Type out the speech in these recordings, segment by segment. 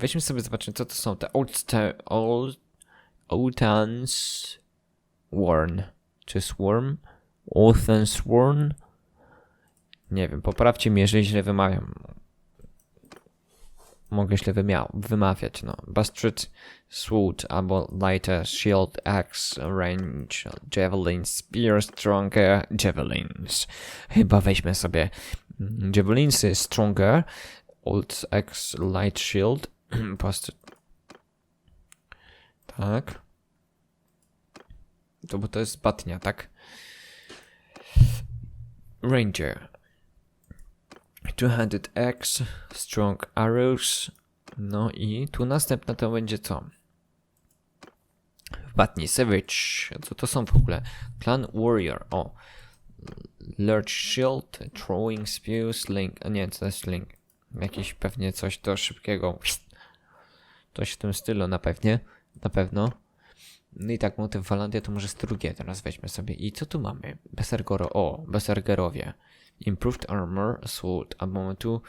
weźmy sobie, zobaczymy, co to są te Old, old, Oldans Worn. Czy Swarm? Oldans Worn? Nie wiem, poprawcie mnie, jeżeli źle wymawiam. Mogę źle wymawiać, no. Bastard Sword albo Lighter Shield Axe Range Javelin Spear Stronger Javelins. Chyba weźmy sobie mm, Javelinsy Stronger Old Axe Light Shield Bastard. Tak. To bo to jest batnia, tak? Ranger. Two-handed axe, strong arrows. No i tu następne to będzie co? Batni Savage. Co to są w ogóle? Clan Warrior. O. Large Shield, Throwing Spear, Sling. A nie, to jest Sling. Jakieś pewnie coś do szybkiego. Coś w tym stylu na pewnie. Na pewno. No i tak, motyw Walandia to może z drugie teraz weźmy sobie. I co tu mamy? Bersergoro. O, Bersergerowie. Improved Armor, Sword, albo tu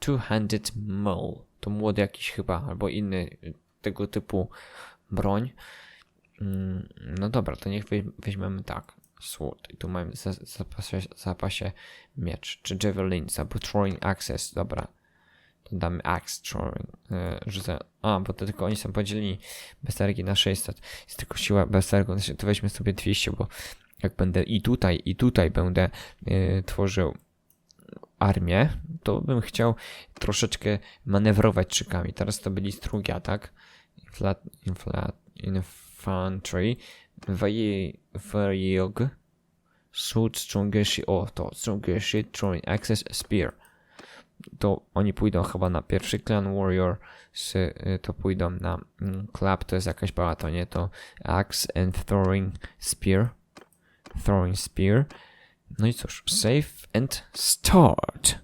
Two-Handed Maul. To młody jakiś chyba, albo inny y, tego typu broń. Mm, No dobra, to niech weź- weźmiemy tak. Sword. I tu mamy zapasie, zapasie miecz. Czy Javelins, albo Throwing Axes. Dobra. To damy Axe Throwing. Rzucę. A, bo to tylko oni są podzieleni Bersergi na 600. Jest tylko siła Bersergu. Znaczy, to weźmy sobie 200, bo jak będę i tutaj, i tutaj będę e, tworzył armię, to bym chciał troszeczkę manewrować czykami. Teraz to byli strugia, tak? Inflat, inflat, infantry, Vayog, Sword, Strongeshi, o to, Strongeshi, Throwing Access, Spear. To oni pójdą chyba na pierwszy Clan Warrior, y, to pójdą na mm, Club, to jest jakaś bała, to nie, to Axe and Throwing Spear. Throwing Spear. No i cóż, save and start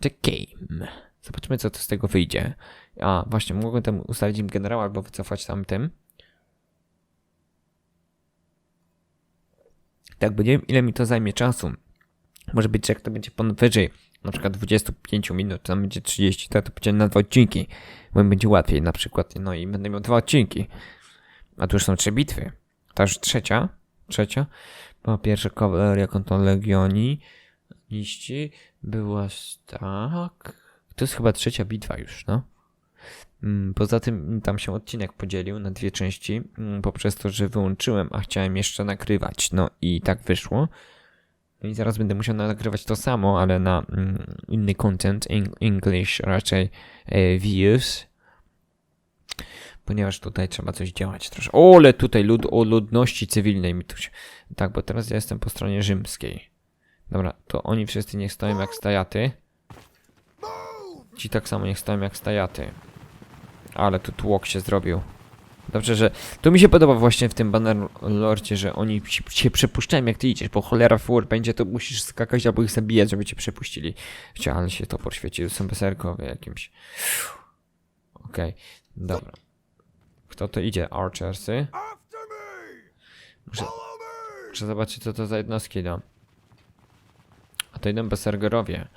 the game. Zobaczmy, co to z tego wyjdzie. A, właśnie, mogłem tam ustawić im generała albo wycofać tamtym. Tak, bo nie wiem, ile mi to zajmie czasu. Może być, że jak to będzie powyżej na przykład 25 minut, tam będzie 30, to to będzie na dwa odcinki. Bo będzie łatwiej na przykład, no i będę miał dwa odcinki. A tu już są trzy bitwy. Ta już trzecia. Trzecia. Po pierwsze kawaleria kontra legioni. Liści. Była tak. To jest chyba trzecia bitwa już, no. Mm, Poza tym mm, tam się odcinek podzielił na dwie części, mm, poprzez to, że wyłączyłem, a chciałem jeszcze nakrywać. No i tak wyszło. I zaraz będę musiał nagrywać to samo, ale na mm, inny content, eng- English raczej e, views. Ponieważ tutaj trzeba coś działać troszkę. O, ale tutaj lud o ludności cywilnej mi tu się... Tak, bo teraz ja jestem po stronie rzymskiej. Dobra, to oni wszyscy niech stoją jak stajaty. Ci tak samo niech stoją jak stajaty. Ale tu tłok się zrobił. Dobrze, że... To mi się podoba właśnie w tym Bannerlordzie, że oni ci- cię przepuszczają jak ty idziesz, bo cholera fur będzie, to musisz skakać albo ich zabijać, żeby cię przepuścili. Chcia, ale się to poświecił, są beserkowie jakimś. Okej, dobra. Kto to idzie? Archersy? Muszę, muszę zobaczyć, co to za jednostki idą. A to idą besergerowie.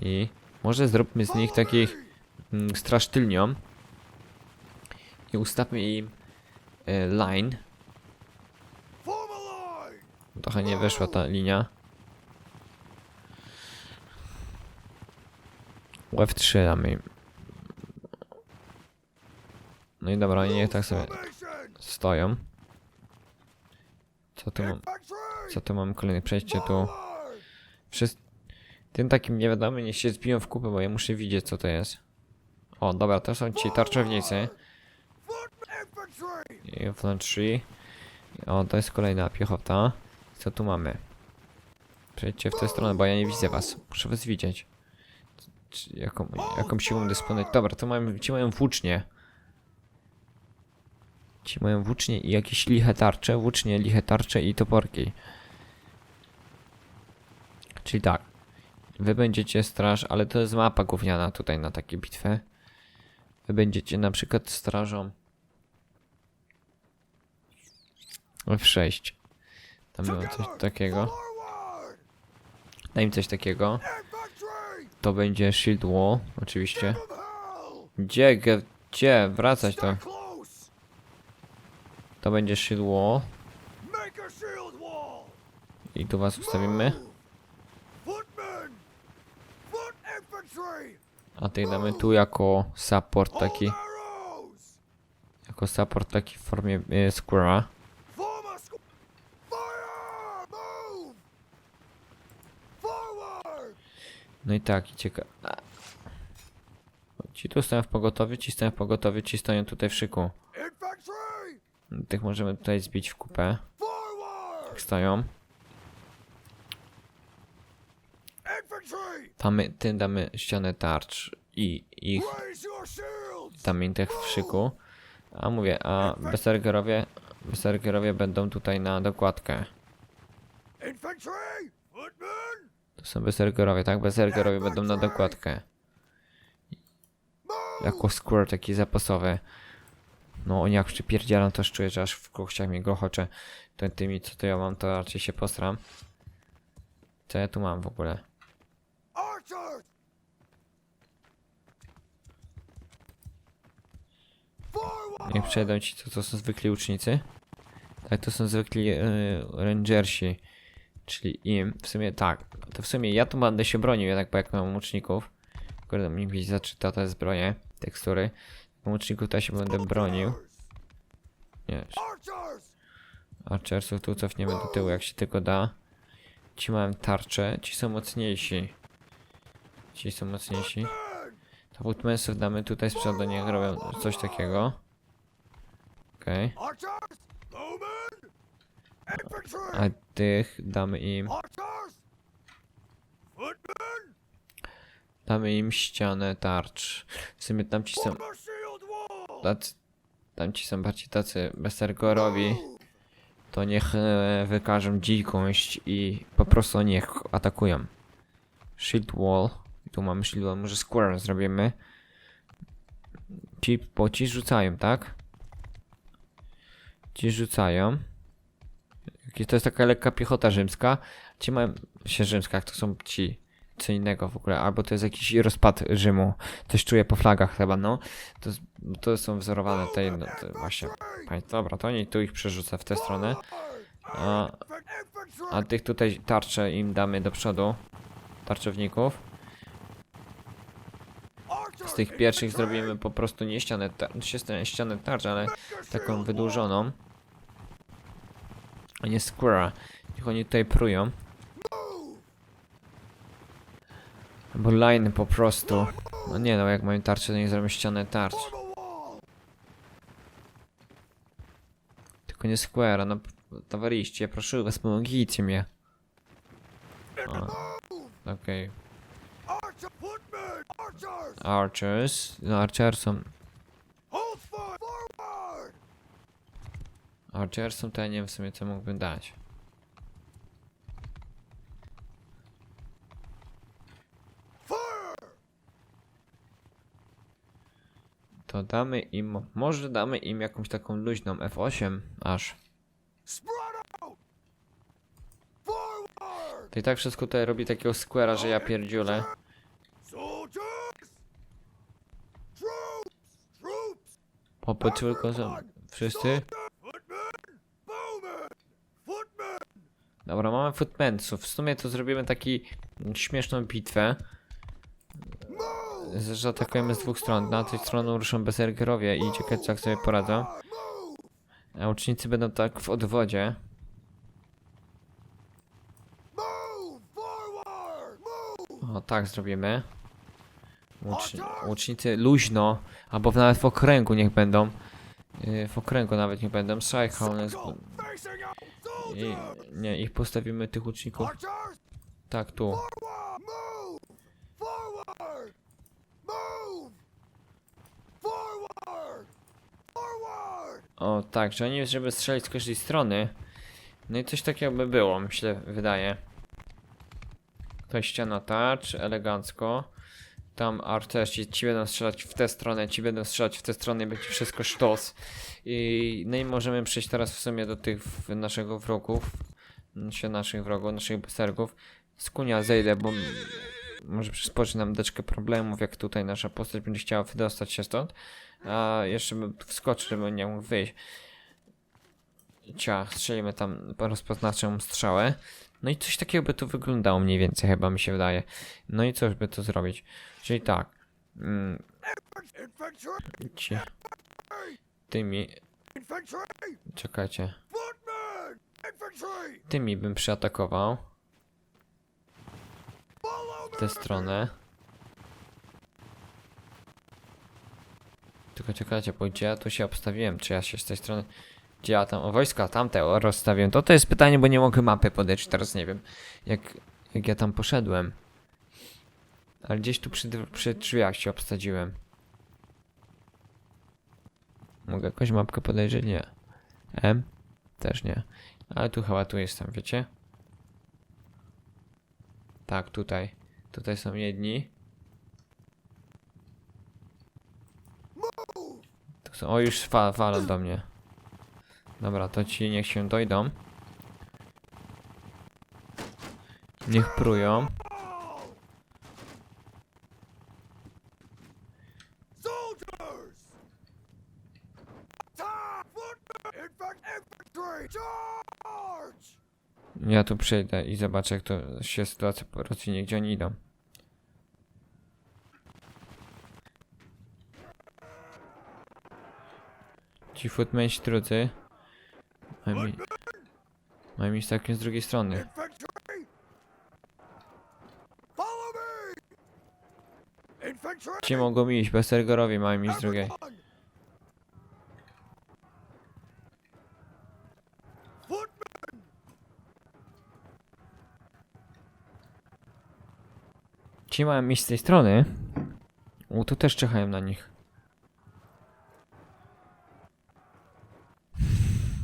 I może zróbmy z nich takich mm, straż tylnią. I ustawmy im e, line. Trochę nie weszła ta linia. F3 damy. No i dobra, niech tak sobie stoją. Co tu mam? Co tu mam kolejne przejście tu? Wszyscy... Tym takim niewiadomym niech się zbiją w kupę, bo ja muszę widzieć co to jest. O, dobra, to są ci tarczownicy. Infantry! O, to jest kolejna piechota. Co tu mamy? Przejdźcie w tę stronę, bo ja nie widzę was. Muszę was widzieć. Jaką, jaką siłą dysponuję? Dobra, to mają, ci mają włócznie. Ci mają włócznie i jakieś liche tarcze, włócznie, liche tarcze i toporki. Czyli tak. Wy będziecie straż, ale to jest mapa gówniana tutaj na takie bitwę. Wy będziecie na przykład strażą F6. Tam było coś takiego. Daj mi coś takiego. To będzie Shield Wall, oczywiście. Gdzie. Gdzie? Wracać to. To będzie shield wall. I tu was ustawimy. A tych damy tu jako support taki. Jako support taki w formie e, square'a. No i tak, i ciekawe. Ci tu stoją w pogotowiu, ci stoją w pogotowiu, ci stoją tutaj w szyku. Tych możemy tutaj zbić w kupę. Forward! Stoją. Damy, tym damy ścianę tarcz i ich im tych w szyku. A mówię, a berserkerowie, berserkerowie będą tutaj na dokładkę. Infantry! To są berserkerowie, tak? Berserkerowie będą na dokładkę. Jako square taki zapasowy. No oni jak przypierdzielam, to czuję, że aż w kościach mnie grochocze. To tymi, co to ja mam, to raczej się postram. Co ja tu mam w ogóle? Niech przejdą ci, co to są zwykli łucznicy. Tak, to są zwykli yy, rangersi. Czyli im, w sumie tak, to w sumie ja tu będę się bronił, jednak bo jak mam łuczników. Kurde, mi gdzieś zaczyta te zbroje, tekstury. Mam łuczników to ja się będę bronił. Nie, Archers! Archersów tu cofniemy do tyłu jak się tylko da. Ci mają tarczę, ci są mocniejsi. Ci są mocniejsi. To Woodmansów damy tutaj z przodu, niech robią coś takiego. Okej. Archers! A tych damy im. Damy im ścianę tarcz. W sumie tam ci są. Tacy, tam ci są bardziej tacy bezsergorowi. Move! To niech e, wykażą dzikość i po prostu niech atakują. Shield wall. Tu mamy shield wall, może square zrobimy. Ci, bo ci rzucają, tak? Ci rzucają. To jest taka lekka piechota rzymska. Ci mają się rzymska, to są ci. Co innego w ogóle, albo to jest jakiś rozpad Rzymu. Coś czuję po flagach chyba, no. To, to są wzorowane tej, no, to właśnie. Dobra, to nie tu ich przerzucę w tę stronę. A, a tych tutaj tarcze im damy do przodu. Tarczowników. Z tych pierwszych zrobimy po prostu nie ścianę, tar- ścianę tarcz, ale taką wydłużoną. A nie square'a. Niech oni tutaj prują. Albo line po prostu. No nie no, jak mają tarczę, to nie zrobią ścianę tarcz. Tylko nie square'a, no towarzyście, proszę was, pomogijcie mnie. Okej. Footmen! Archers! Archers. No Archersom. Hold fire! Forward! Archersom ja nie wiem w sumie co mógłbym dać. To damy im, może damy im jakąś taką luźną F8 aż. To i tak wszystko tutaj robi takiego square'a, że ja pierdziulę. Tylko są wszyscy. Footmen! Bowmen! Footmen! Dobra, mamy footmensów. W sumie to zrobimy taki śmieszną bitwę. Move! z- dwóch stron. Na tej stronie ruszą berserkerowie i ciekawe jak sobie poradzą. A ucznicy będą tak w odwodzie. O, tak zrobimy. Łucz, łucznicy luźno, albo nawet w okręgu niech będą. Yy, w okręgu nawet niech będą. Facing out! I, nie, ich postawimy tych łuczników. Tak, tu. O, tak, że oni żeby strzelić z każdej strony. No i coś takiego by było, myślę, wydaje. To ściana touch, elegancko. Tam archersi, ci będą strzelać w tę stronę, ci będą strzelać w tę stronę i będzie wszystko sztos. I, no i możemy przejść teraz w sumie do tych naszego wrogów. Się naszych wrogów, naszych berserków. Z kunia zejdę, bo może przysporzyć nam deczkę problemów, jak tutaj nasza postać będzie chciała wydostać się stąd. A jeszcze bym wskoczył, żeby nie mógł wyjść. Ciach, strzelimy tam rozpoznawczą strzałę. No i coś takiego by tu wyglądało mniej więcej, chyba mi się wydaje. No i coś by tu zrobić. Czyli tak. Mm, ci, tymi, czekajcie. Tymi bym przyatakował. W tę stronę. Tylko czekajcie, bo gdzie ja tu się obstawiłem? Czy ja się z tej strony... Gdzie ja tam... O, wojska tamte rozstawiłem. To to jest pytanie, bo nie mogę mapy podejść. Teraz nie wiem, jak, jak ja tam poszedłem. Ale gdzieś tu przy, przy drzwiach się obstadziłem. Mogę jakąś mapkę podejrzeć? Nie. M? Też nie. Ale tu chyba tu jestem, wiecie? Tak, tutaj. Tutaj są jedni. Tu są, o, już walą do mnie. Dobra, to ci niech się dojdą. Niech prują. Soldiers! Attack! Footmen! Infant infantry! Charge! Ja tu przejdę i zobaczę, jak to się sytuacja rozwinie, gdzie oni idą. Ci footmensi drudzy. Mają mi... Mają całkiem z drugiej strony. Ci mogą iść, bersergerowie mają iść z drugiej. Everyone! Footmen! Ci mają iść z tej strony. U, tu też czyhają na nich.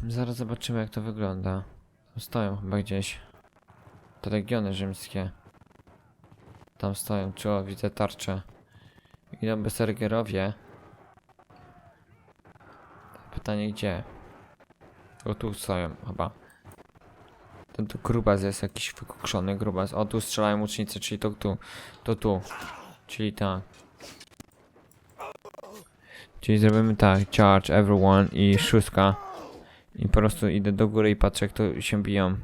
Zaraz zobaczymy jak to wygląda. Stoją chyba gdzieś. Te regiony rzymskie. Tam stoją, czoło, widzę tarcze. Idą bersergerowie. Pytanie gdzie? O tu stoją chyba. Ten tu grubas jest jakiś wykukszony grubas. O tu strzelają łucznicy, czyli to tu. To tu. Czyli tak. Czyli zrobimy tak, charge everyone i szóstka. I po prostu idę do góry i patrzę jak to się biją.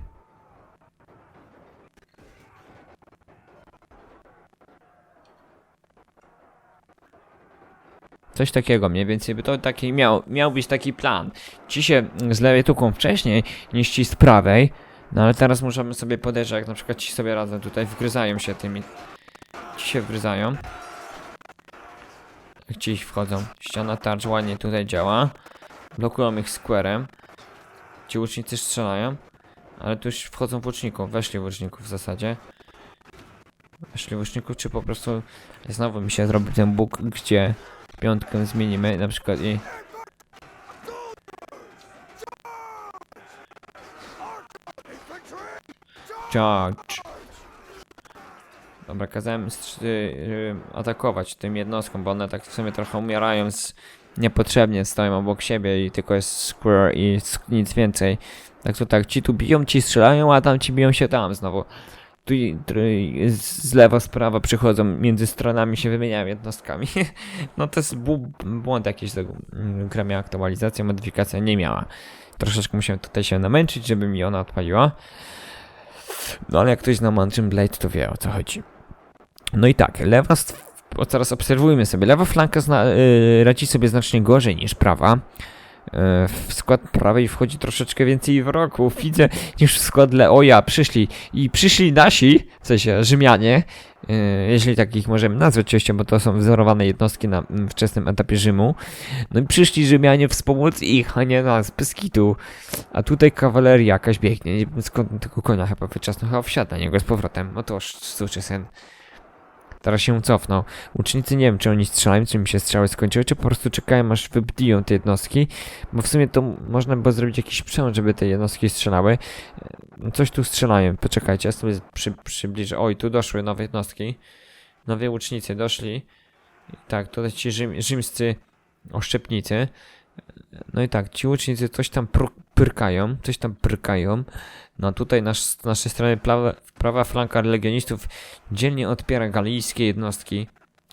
Coś takiego mniej więcej by to taki miał, miał być taki plan. Ci się z lewej tuką wcześniej niż ci z prawej. No ale teraz możemy sobie podejrzeć, jak na przykład ci sobie razem tutaj wgryzają się tymi. Ci się wgryzają. Jak ci wchodzą. Ściana tarcz ładnie tutaj działa. Blokują ich squarem. Ci łucznicy strzelają. Ale tu już wchodzą w łuczników. Weszli w łuczników w zasadzie. Weszli w łuczników, czy po prostu znowu mi się zrobi ten bóg, gdzie piątkę zmienimy na przykład i Charge. Dobra, kazałem y, atakować tym jednostkom, bo one tak w sumie trochę umierają z niepotrzebnie, stoją obok siebie i tylko jest square i nic więcej. Tak to tak, ci tu biją, ci strzelają, a tam ci biją się tam znowu. Tu z lewa, z prawa przychodzą, między stronami się wymieniają jednostkami. no to jest błąd jakiś, tego mm, gra miała aktualizację, modyfikacja nie miała. Troszeczkę musiałem tutaj się namęczyć, żeby mi ona odpaliła. No ale jak ktoś zna Mountain Blade, to wie o co chodzi. No i tak, lewa, o, teraz obserwujmy sobie, lewa flanka zna, y, radzi sobie znacznie gorzej niż prawa. Y, w skład prawej wchodzi troszeczkę więcej wrogów, widzę, niż w skład Leoja. Przyszli i przyszli nasi, w sensie Rzymianie, y, jeśli takich możemy nazwać oczywiście, bo to są wzorowane jednostki na mm, wczesnym etapie Rzymu. No i przyszli Rzymianie wspomóc ich, a nie nas, bez kitu. A tutaj kawaleria jakaś biegnie. Nie wiem skąd tego konia chyba wyczasnął. Chyba wsiadł na niego z powrotem. To suczy syn. Teraz się cofnął. Łucznicy nie wiem, czy oni strzelają, czy mi się strzały skończyły, czy po prostu czekają, aż wybdiją te jednostki. Bo w sumie to można było zrobić jakiś przełom, żeby te jednostki strzelały. E, Coś tu strzelają. Poczekajcie, ja sobie przy, przybliżę. Oj, tu doszły nowe jednostki. Nowi łucznicy doszli. Tak, tutaj ci rzym, rzymscy oszczepnicy. No i tak, ci łucznicy coś tam pró pyrkają, coś tam pyrkają. No tutaj nasz, z naszej strony prawa, prawa flanka legionistów dzielnie odpiera galijskie jednostki.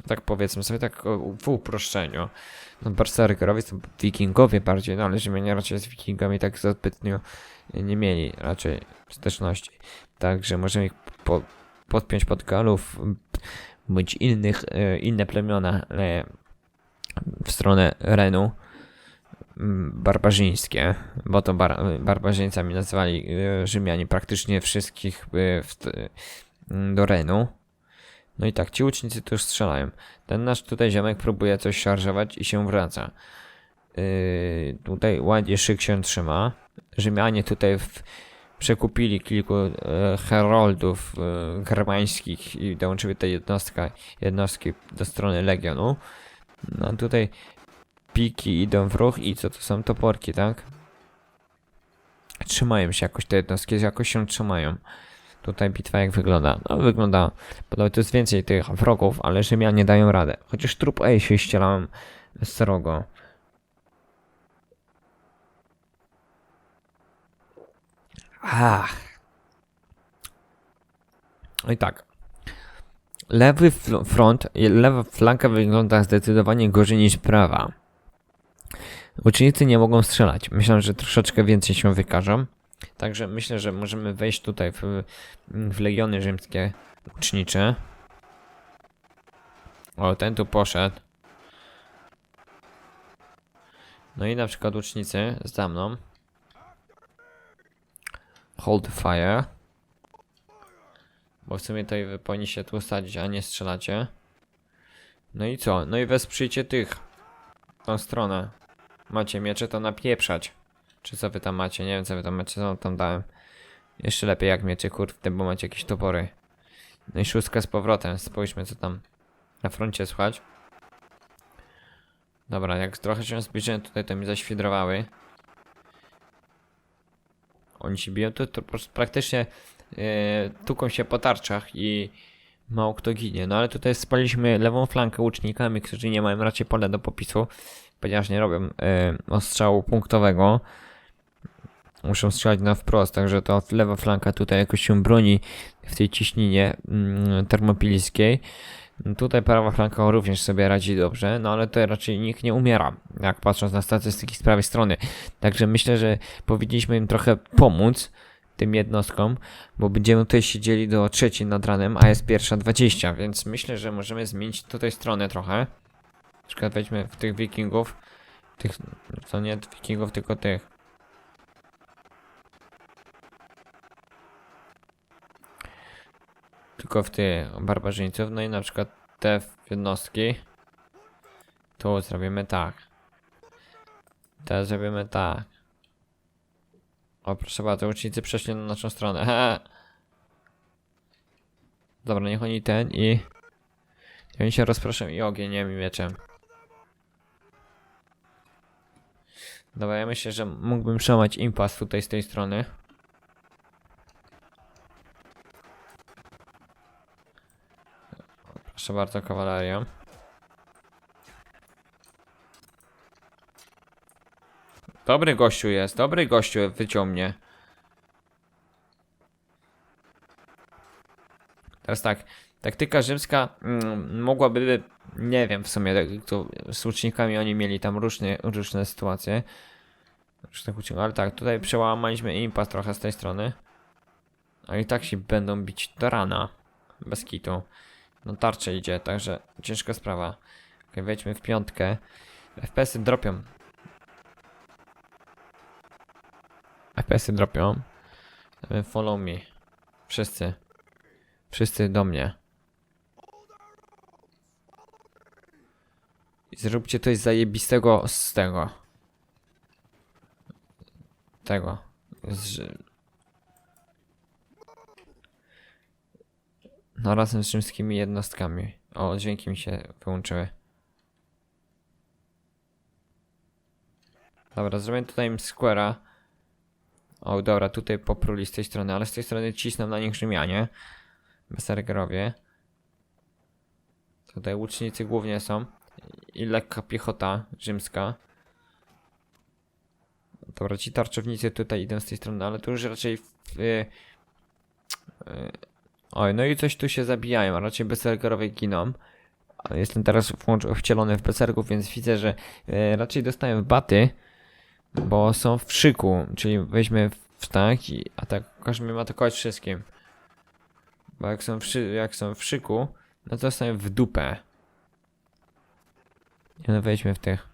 Tak powiedzmy sobie, tak w uproszczeniu. No berserkerowie to wikingowie bardziej, no ale Rzymianie raczej z wikingami tak zbytnio nie mieli raczej styczności. Także możemy ich po, podpiąć pod galów, bądź innych, e, inne plemiona e, w stronę Renu barbarzyńskie, bo to bar, barbarzyńcami nazywali e, Rzymianie praktycznie wszystkich e, w, mm, do Renu. No i tak, ci łucznicy tu już strzelają. Ten nasz tutaj ziomek próbuje coś szarżować i się wraca. Yy, tutaj ładnie szyk się trzyma. Rzymianie tutaj w, przekupili kilku e, heroldów e, germańskich i dołączyły te jednostka, jednostki do strony Legionu. No tutaj piki idą w ruch i co to są toporki, tak? Trzymają się jakoś te jednostki, jakoś się trzymają. Tutaj bitwa jak wygląda? No wygląda, podobno to jest więcej tych wrogów, ale Rzymianie dają radę. Chociaż trup ej się ścielałem srogo. Ach. No i tak. Lewy front, lewa flanka wygląda zdecydowanie gorzej niż prawa. Ucznicy nie mogą strzelać. Myślę, że troszeczkę więcej się wykażą. Także myślę, że możemy wejść tutaj w, w legiony rzymskie łucznicze. O, ten tu poszedł. No i na przykład łucznicy za mną. Hold fire. Bo w sumie to wy powinniście tu sadzić, a nie strzelacie. No i co? No i wesprzyjcie tych. Tą stronę. Macie miecze, to napieprzać. Czy co wy tam macie? Nie wiem co wy tam macie, co tam dałem. Jeszcze lepiej jak miecie, kurde, bo macie jakieś topory. No i szóstka z powrotem. Spójrzmy co tam na froncie słychać. Dobra, jak trochę się zbliżyłem tutaj, to mi zaświdrowały. Oni się biją, to, to po prostu praktycznie e, tuką się po tarczach i mało kto ginie. No ale tutaj spaliśmy lewą flankę łucznikami, którzy nie mają raczej pole do popisu, ponieważ nie robią e, ostrzału punktowego. Muszą strzelać na wprost, także to lewa flanka tutaj jakoś się broni w tej ciśninie mm, termopiliskiej. Tutaj prawa flanka również sobie radzi dobrze, no ale tutaj raczej nikt nie umiera, jak patrząc na statystyki z prawej strony. Także myślę, że powinniśmy im trochę pomóc, tym jednostkom, bo będziemy tutaj siedzieli do trzeciej nad ranem, a jest pierwsza 20, więc myślę, że możemy zmienić tutaj stronę trochę. Przykład wejdźmy w tych wikingów, tych, co nie wikingów, tylko tych. Tylko w tych barbarzyńców, no i na przykład te jednostki. Tu zrobimy tak. Te zrobimy tak. O, proszę bardzo, ucznicy przeszli na naszą stronę. He. Dobra, niech oni ten i... i oni się rozproszą i ogieniem i mieczem. Dobra, ja myślę, że mógłbym przełamać impas tutaj z tej strony. Proszę bardzo, kawaleria. Dobry gościu jest, dobry gościu wyciął mnie. Teraz tak, taktyka rzymska mm, mogłaby, nie wiem w sumie, tak, to z łucznikami oni mieli tam różne, różne sytuacje. Łuczników, ale tak, tutaj przełamaliśmy impas trochę z tej strony. A i tak się będą bić do rana. Bez kitu. No tarcze idzie, także ciężka sprawa. Ok, wejdźmy w piątkę. FPS-y dropią. FPS-y dropią. Follow me. Wszyscy. Wszyscy do mnie. Zróbcie coś zajebistego z tego. Tego. Z... No razem z rzymskimi jednostkami. O, dźwięki mi się wyłączyły. Dobra, zrobię tutaj im square'a. O, dobra, tutaj popruli z tej strony, ale z tej strony cisną na nich Rzymianie. Berserkerowie. Tutaj łucznicy głównie są. I lekka piechota rzymska. Dobra, ci tarczownicy tutaj idą z tej strony, ale tu już raczej w... y, y, Oj, no i coś tu się zabijają, a raczej berserkerowie giną. Jestem teraz wcielony w berserków, więc widzę, że y, raczej dostają baty, bo są w szyku, czyli weźmy w tak i atak, każmy atakować wszystkim. Bo jak są w, jak są w szyku, no to dostają w dupę. Nie no, wejdźmy w tych.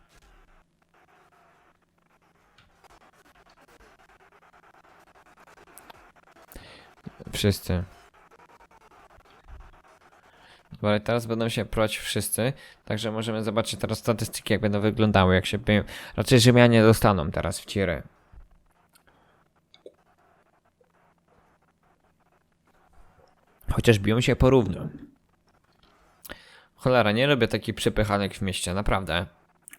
Wszyscy. Dobra, ale teraz będą się proć wszyscy, także możemy zobaczyć teraz statystyki, jak będą wyglądały, jak się. Raczej Rzymianie dostaną teraz w tirę. Chociaż biją się porówno. Cholera, nie robię takich przepychanek w mieście, naprawdę.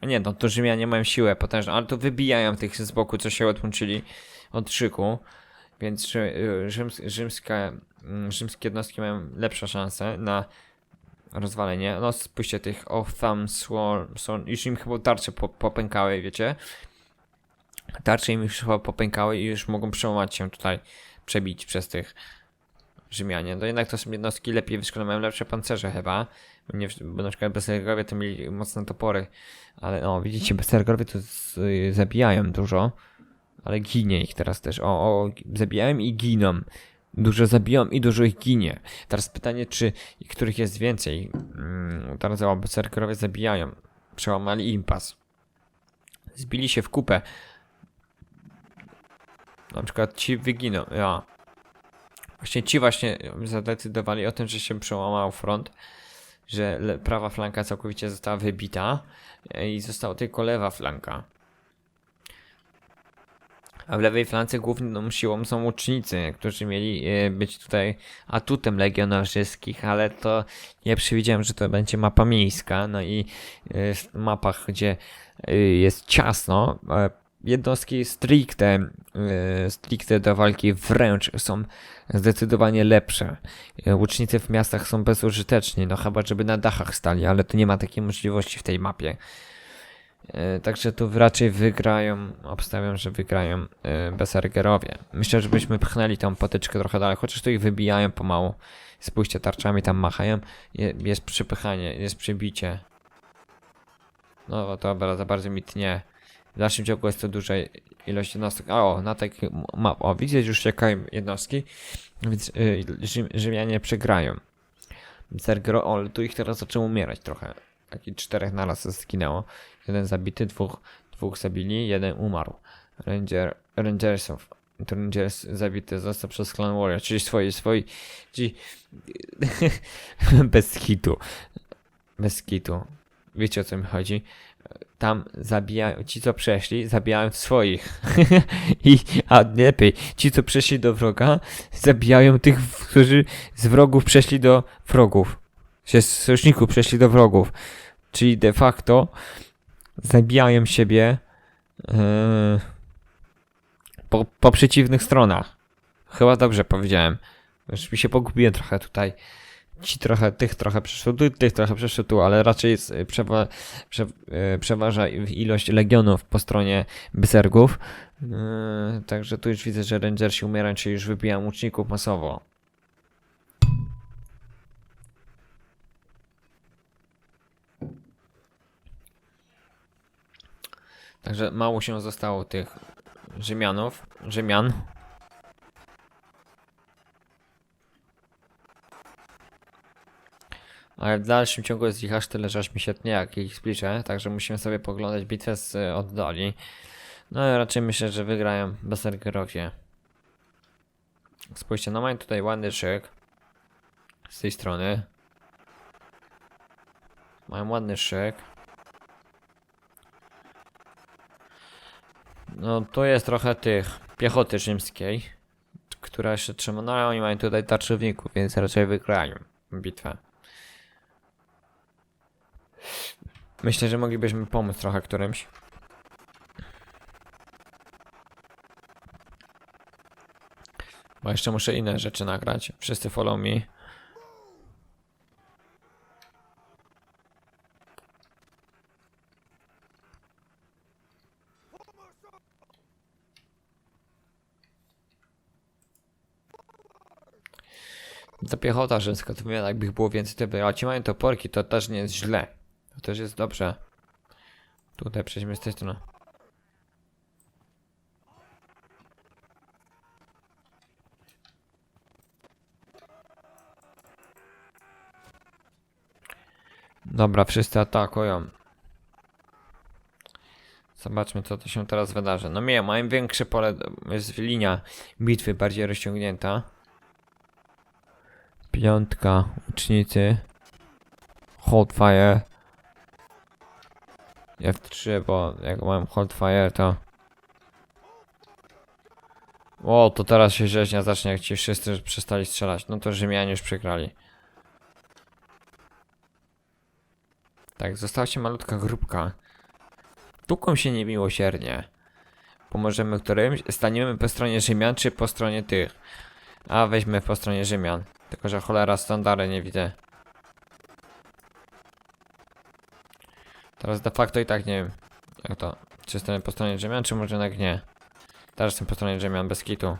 Nie, no to Rzymianie mają siłę potężną, ale to wybijają tych z boku, co się odłączyli od szyku. Więc y, mm, rzymskie jednostki mają lepsze szanse na rozwalenie. No spójrzcie tych o thumb swarm, są, już im chyba tarcze po, popękały, wiecie? Tarcze im już chyba popękały i już mogą przełamać się tutaj, przebić przez tych Rzymianie. No jednak to są jednostki lepiej wyszkolone, mają lepsze pancerze chyba. Nie, bo na przykład berserkerowie to mieli mocne topory. Ale no, widzicie, berserkerowie to z, y, zabijają dużo. Ale ginie ich teraz też. O, o, zabijają i giną. Dużo zabiją i dużo ich ginie. Teraz pytanie, czy których jest więcej? Mm, teraz o, berserkerowie zabijają. Przełamali impas. Zbili się w kupę. Na przykład ci wyginą. Ja. Właśnie ci właśnie zadecydowali o tym, że się przełamał front, że prawa flanka całkowicie została wybita e, i została tylko lewa flanka. A w lewej flance główną siłą są łucznicy, którzy mieli e, być tutaj atutem legionarzyskich, ale to nie przewidziałem, że to będzie mapa miejska, no i e, w mapach, gdzie jest ciasno, jednostki stricte, e, stricte do walki wręcz są zdecydowanie lepsze. E, Łucznicy w miastach są bezużyteczni, no chyba żeby na dachach stali, ale to nie ma takiej możliwości w tej mapie. E, Także tu raczej wygrają, obstawiam, że wygrają Berserkerowie. Myślę, że byśmy pchnęli tą potyczkę trochę dalej, chociaż tu ich wybijają pomału. Spójrzcie, tarczami tam machają. Je, jest przypychanie, jest przybicie. No dobra, za bardzo mi tnie. W dalszym ciągu jest to duża ilość jednostek. A, o, na takiej map. O, widzieć już czekają jednostki, więc y, Rzym, Rzymianie przegrają. Berserkero, o, tu ich teraz zaczęło umierać trochę. Taki czterech naraz zginęło. Jeden zabity, dwóch, dwóch zabili, jeden umarł. Ranger, Rangersów. Rangers zabity został przez Clan Warrior, czyli swoi, swoi, czyli bez hitu. Bez kitu. Wiecie o co mi chodzi? Tam zabijają, ci co przeszli, zabijają swoich. I, a lepiej, ci co przeszli do wroga, zabijają tych, którzy z wrogów przeszli do wrogów. Z sojuszników przeszli do wrogów. Czyli de facto zabijają siebie yy, po, po przeciwnych stronach. Chyba dobrze powiedziałem. Już mi się pogubiłem trochę tutaj. Ci trochę, tych trochę przeszło tu, tych trochę przeszło tu, ale raczej przewa, prze, y, przeważa ilość legionów po stronie bersergów. Yy, także tu już widzę, że rangersi umierają, czyli już wybijają łuczników masowo. Także mało się zostało tych Rzymianów, Rzymian. Ale w dalszym ciągu jest ich aż tyle, że aż mi się tnie, jak ich zbliżę, także musimy sobie poglądać bitwę z y, oddali. No i raczej myślę, że wygrają Berserkerowie. Spójrzcie, no mają tutaj ładny szyk. Z tej strony. Mają ładny szyk. No to jest trochę tych piechoty rzymskiej, która jeszcze trzyma. No ale oni mają tutaj tarczowników, więc raczej wygrają bitwę. Myślę, że moglibyśmy pomóc trochę którymś. Bo jeszcze muszę inne rzeczy nagrać. Wszyscy follow me. Ta piechota rzymska to by jednak było więcej typy. A ci mają toporki, to też nie jest źle. To też jest dobrze. Tutaj przejdźmy z tej strony. Dobra, wszyscy atakują. Zobaczmy, co to się teraz wydarzy. No nie, mają większe pole, jest linia bitwy bardziej rozciągnięta. Piątka, ucznicy. Hold fire. F3, bo jak mam hold fire, to... O, to teraz się rzeźnia zacznie, jak ci wszyscy przestali strzelać. No to Rzymianie już przegrali. Tak, została się malutka grupka. Tuką się niemiłosiernie. Pomożemy którymś? Staniemy po stronie Rzymian, czy po stronie tych? A, weźmy po stronie Rzymian. Tylko, że cholera, standardy nie widzę. Teraz de facto i tak nie wiem. Jak to? Czy stanę po stronie Rzymian, czy może jednak nie? Teraz jestem po stronie Rzymian, bez kitu.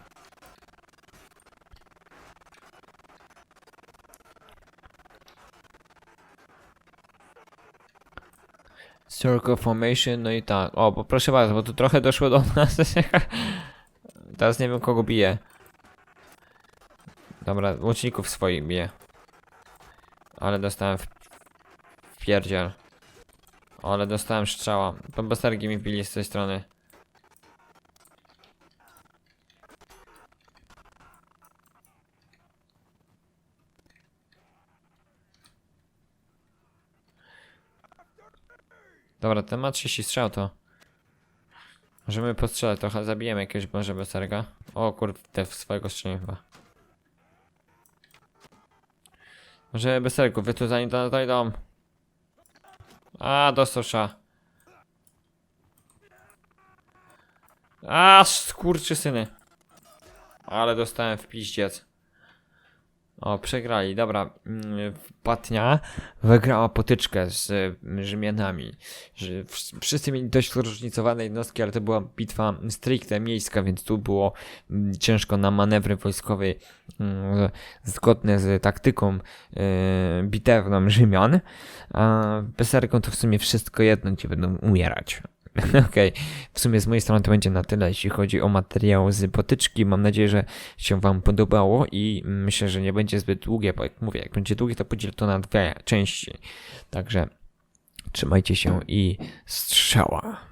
Circle Formation, no i tak. O, bo proszę bardzo, bo tu trochę doszło do nas. Teraz nie wiem kogo bije. Dobra, łuczników swoich bije. Ale dostałem w pierdziel. Ale dostałem strzała. To basergi mi bili z tej strony. Dobra, ten ma 30 strzał to. Możemy postrzelać trochę, zabijemy jakiegoś może beserga. O kurde, w swojego strzeliłem chyba. Może beserku, wy tu zanim do- dojdą. A, dostał sza. A, skurczy syny. Ale dostałem w piździec. O, przegrali, dobra. Mm, Patnia wygrała potyczkę z y, Rzymianami. Wszyscy mieli dość zróżnicowane jednostki, ale to była bitwa stricte miejska, więc tu było mm, ciężko na manewry wojskowe mm, zgodne z taktyką y, bitewną Rzymian. A Beserką to w sumie wszystko jedno, ci będą umierać. Okej, w sumie z mojej strony to będzie na tyle, jeśli chodzi o materiał z potyczki. Mam nadzieję, że się Wam podobało i myślę, że nie będzie zbyt długie, bo jak mówię, jak będzie długie, to podzielę to na dwie części. Także trzymajcie się i strzała.